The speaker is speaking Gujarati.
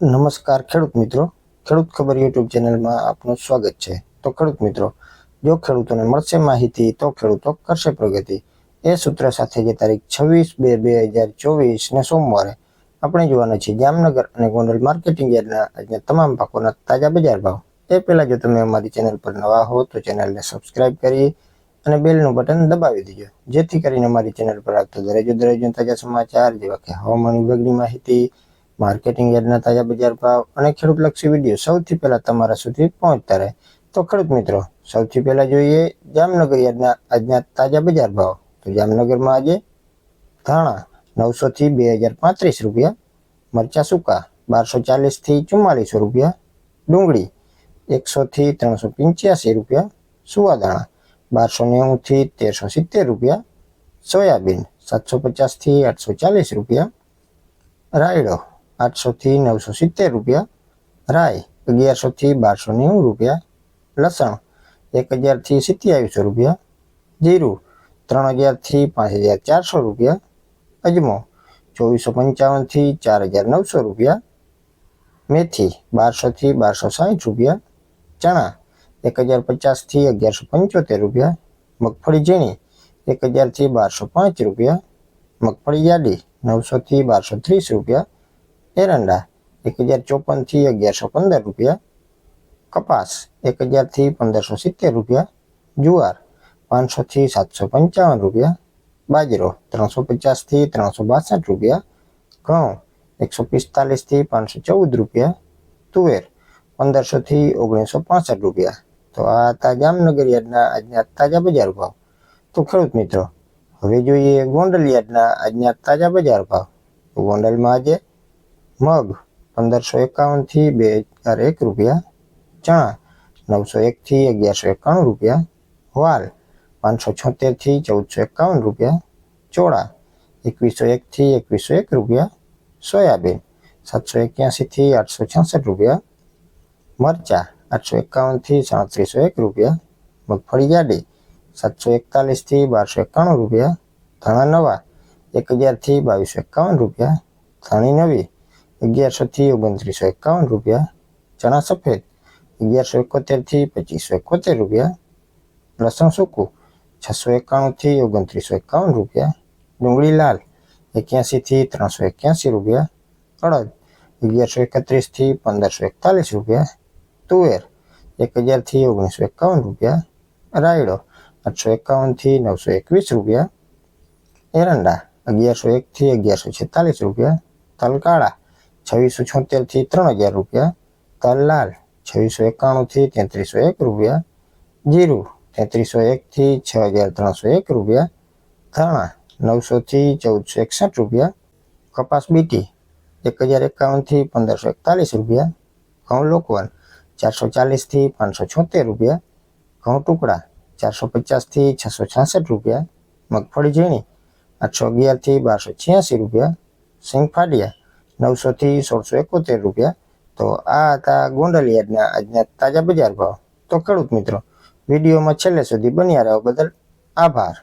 નમસ્કાર ખેડૂત મિત્રો. ખેડૂત ખબર યુટ્યુબ ચેનલમાં આપનું સ્વાગત છે. તો ખેડૂત મિત્રો, જો ખેડૂતોને મળશે માહિતી, તો ખેડૂતો કરશે પ્રગતિ. એ સૂત્ર સાથે જે તારીખ છવ્વીસ બે બે હજાર ચોવીસ ને સોમવારે આપણે જોવાના છીએ જામનગર અને ગોંડલ માર્કેટિંગ યાર્ડના આજના તમામ પાકોના તાજા બજાર ભાવ. એ પહેલાં જો તમે અમારી ચેનલ પર નવા હો, તો ચેનલને સબસ્ક્રાઇબ કરી અને બેલનું બટન દબાવી દેજો. જેથી કરીને અમારી ચેનલ પર આવતા દરેજો દરેજો તાજા સમાચાર જેવા કે હવામાન વિભાગની માહિતી માર્કેટિંગ યાર્ડના તાજા બજાર ભાવ અને ખેડૂતલક્ષી વીડિયો સૌથી પહેલા તમારા સુધી પહોંચતા રહે. તો ખેડૂત મિત્રો, સૌથી પહેલા જોઈએ જામનગર યાર્ડના આજના તાજા બજાર ભાવ. તો જામનગરમાં આજે ધાણા નવસો થી બે હજાર પાંત્રીસ રૂપિયા, મરચા સૂકા બારસો ચાલીસથી ચુમ્માલીસો રૂપિયા, ડુંગળી એકસો થી ત્રણસો પંચ્યાસી રૂપિયા, સુવાદાણા બારસો નેવું થી તેરસો સિત્તેર રૂપિયા, સોયાબીન સાતસો પચાસથી આઠસો ચાલીસ રૂપિયા, રાયડો આઠસો થી નવસો સિત્તેર રૂપિયા, રાય અગિયારસો થી બારસો નેવું રૂપિયા, લસણ એક હજારથી સિત્યાવીસો રૂપિયા, જીરું ત્રણ હજારથી પાંચ હજાર ચારસો રૂપિયા, અજમો ચોવીસો પંચાવનથી ચાર હજાર નવસો રૂપિયા, મેથી બારસો થી બારસો સાઠ રૂપિયા, ચણા એક હજાર પચાસથી અગિયારસો પંચોતેર રૂપિયા, મગફળી ઝીણી એક હજારથી બારસો પાંચ રૂપિયા, મગફળી યાડી નવસો થી બારસો ત્રીસ રૂપિયા એરંડા એક હજાર ચોપનથી અગિયારસો પંદર રૂપિયા. કપાસ એક હજારથી પંદરસો સિત્તેર રૂપિયા. જુવાર પાંચસો થી સાતસો પંચાવન રૂપિયા. બાજરો ત્રણસો પચાસથી ત્રણસો બાસઠ રૂપિયા. ઘઉં એકસો પિસ્તાલીસથી પાંચસો ચૌદ રૂપિયા. તુવેર પંદરસો થી ઓગણીસો પાસઠ રૂપિયા. તો આ હતા જામનગર યાર્ડના આજના તાજા બજાર ભાવ. તો ખેડૂત મિત્રો, હવે જોઈએ ગોંડલ યાર્ડના આજના તાજા બજાર ભાવ. ગોંડલમાં આજે મગ, પંદરસો એકાવનથી બે હજાર એક રૂપિયા, ચણા, નવસો એક થી અગિયારસો એકાણું રૂપિયા, વાલ, પાંચસો છોતેરથી ચૌદસો એકાવન રૂપિયા, ચોળા, એકવીસો એક થી એકવીસો એક રૂપિયા, સોયાબીન, સાતસો એક્યાસી થી આઠસો છાસઠ રૂપિયા, મરચા, આઠસો એકાવનથી સાડત્રીસો એક રૂપિયા, મગફળી જાડી, સાતસો એકતાલીસથી બારસો એકાણું રૂપિયા, ધાણા નવા, એક હજારથી બાવીસો એકાવન રૂપિયા, ધાણી નવી અગિયારસો થી ઓગણત્રીસો એકાવન રૂપિયા, ચણા સફેદ, અગિયારસો એકોતેરથી પચીસો એકોતેર રૂપિયા, લસણ સૂકું, છસો એકાણું થી ઓગણત્રીસો એકાવન રૂપિયા, ડુંગળી લાલ, એક્યાસી થી ત્રણસો એક્યાસી રૂપિયા, અડદ, અગિયારસો એકત્રીસથી પંદરસો એકતાલીસ રૂપિયા, તુવેર એક હજારથી ઓગણીસો એકાવન રૂપિયા, રાયડો, આઠસો એકાવનથી નવસો એકવીસ રૂપિયા, એરંડા, અગિયારસો એક થી અગિયારસો છેતાલીસ રૂપિયા તલ કાળા છવ્વીસો છોતેરથી ત્રણ હજાર રૂપિયા. તલ લાલ, છવ્વીસો એકાણું થી તેત્રીસો એક રૂપિયા. જીરું, તેત્રીસો એક થી છ હજાર ત્રણસો એક રૂપિયા. ધાણા નવસો થી ચૌદસો એકસઠ રૂપિયા. કપાસ બીટી, એક હજાર એકાવનથી પંદરસો એકતાલીસ રૂપિયા. ઘઉં લોકવન, ચારસો ચાલીસથી પાંચસો છોતેર રૂપિયા. ઘઉં ટુકડા, ચારસો પચાસથી છસો છાસઠ રૂપિયા. મગફળી ઝીણી, આઠસો અગિયારથી બારસો છ્યાસી રૂપિયા. સિંગ ફાડિયા નવસો થી સોળસો એકોતેર રૂપિયા. તો આ હતા ગોંડલિયાડના આજના તાજા બજાર ભાવ. તો ખેડૂત મિત્રો, વિડીયોમાં છેલ્લે સુધી બન્યા રહો બદલ આભાર.